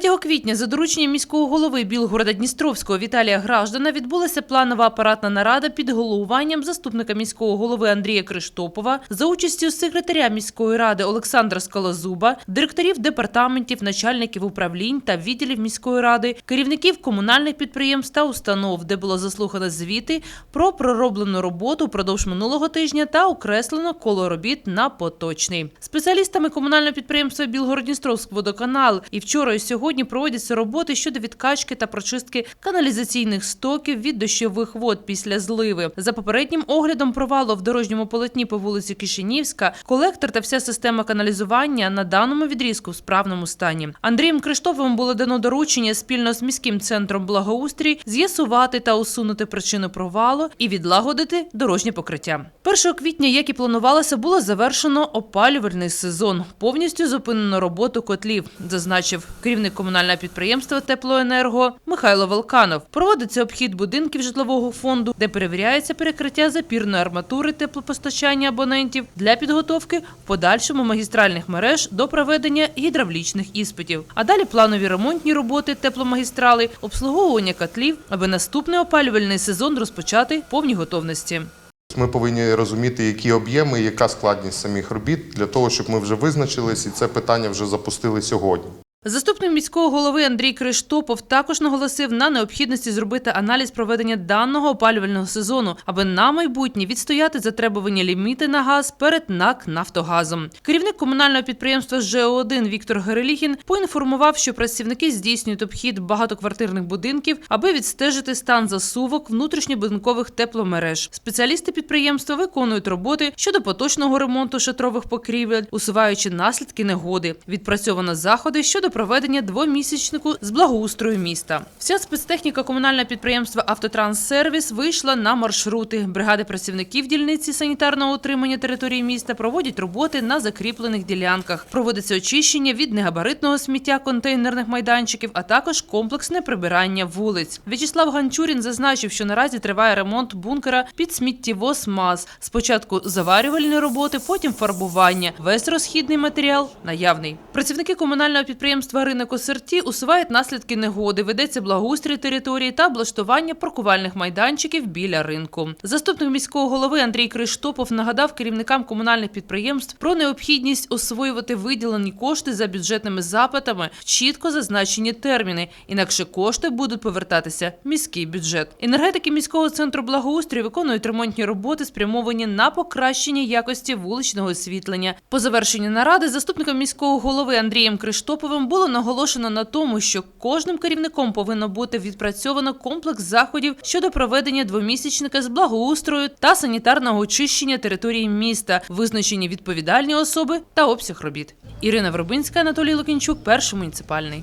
3 квітня за дорученням міського голови Білгорода Дністровського Віталія Граждана відбулася планова апаратна нарада під головуванням заступника міського голови Андрія Криштопова за участю секретаря міської ради Олександра Скалозуба, директорів департаментів, начальників управлінь та відділів міської ради, керівників комунальних підприємств та установ, де було заслухано звіти про пророблену роботу впродовж минулого тижня та окреслено коло робіт на поточний. Спеціалістами комунального підприємства Білгород-Дністровський водоканал і вчора і сьогодні проводяться роботи щодо відкачки та прочистки каналізаційних стоків від дощових вод після зливи. За попереднім оглядом провалу в дорожньому полотні по вулиці Кишинівська, колектор та вся система каналізування на даному відрізку в справному стані. Андрієм Криштофовим було дано доручення спільно з міським центром благоустрій з'ясувати та усунути причину провалу і відлагодити дорожнє покриття. 1 квітня, як і планувалося, було завершено опалювальний сезон. Повністю зупинено роботу котлів, зазначив керівник комунального підприємства Теплоенерго Михайло Волканов. Проводиться обхід будинків житлового фонду, де перевіряється перекриття запірної арматури теплопостачання абонентів для підготовки в подальшому магістральних мереж до проведення гідравлічних іспитів. А далі планові ремонтні роботи тепломагістрали, обслуговування котлів, аби наступний опалювальний сезон розпочати в повній готовності. Ми повинні розуміти, які об'єми, яка складність самих робіт для того, щоб ми вже визначились і це питання вже запустили сьогодні. Заступник міського голови Андрій Криштопов також наголосив на необхідності зробити аналіз проведення даного опалювального сезону, аби на майбутнє відстояти затребувані ліміти на газ перед НАК Нафтогазом. Керівник комунального підприємства ЖО1 Віктор Гереліхін поінформував, що працівники здійснюють обхід багатоквартирних будинків, аби відстежити стан засувок внутрішньобудинкових тепломереж. Спеціалісти підприємства виконують роботи щодо поточного ремонту шатрових покрівель, усуваючи наслідки негоди. Відпрацьовано заходи щодо проведення двомісячнику з благоустрою міста. Вся спецтехніка комунального підприємства Автотранссервіс вийшла на маршрути. Бригади працівників дільниці санітарного утримання території міста проводять роботи на закріплених ділянках. Проводиться очищення від негабаритного сміття контейнерних майданчиків, а також комплексне прибирання вулиць. В'ячеслав Ганчурін зазначив, що наразі триває ремонт бункера під сміттєвоз МАЗ. Спочатку заварювальні роботи, потім фарбування. Весь розхідний матеріал наявний. Працівники комунального підприємства Ринок Осерті усувають наслідки негоди. Ведеться благоустрій території та облаштування паркувальних майданчиків біля ринку. Заступник міського голови Андрій Криштопов нагадав керівникам комунальних підприємств про необхідність освоювати виділені кошти за бюджетними запитами чітко зазначені терміни. Інакше кошти будуть повертатися в міський бюджет. Енергетики міського центру благоустрою виконують ремонтні роботи, спрямовані на покращення якості вуличного освітлення. По завершенні наради заступником міського голови Андрієм Криштоповим було наголошено на тому, що кожним керівником повинно бути відпрацьовано комплекс заходів щодо проведення двомісячника з благоустрою та санітарного очищення території міста, визначені відповідальні особи та обсяг робіт. Ірина Вербинська, Анатолій Лукінчук, перший муніципальний.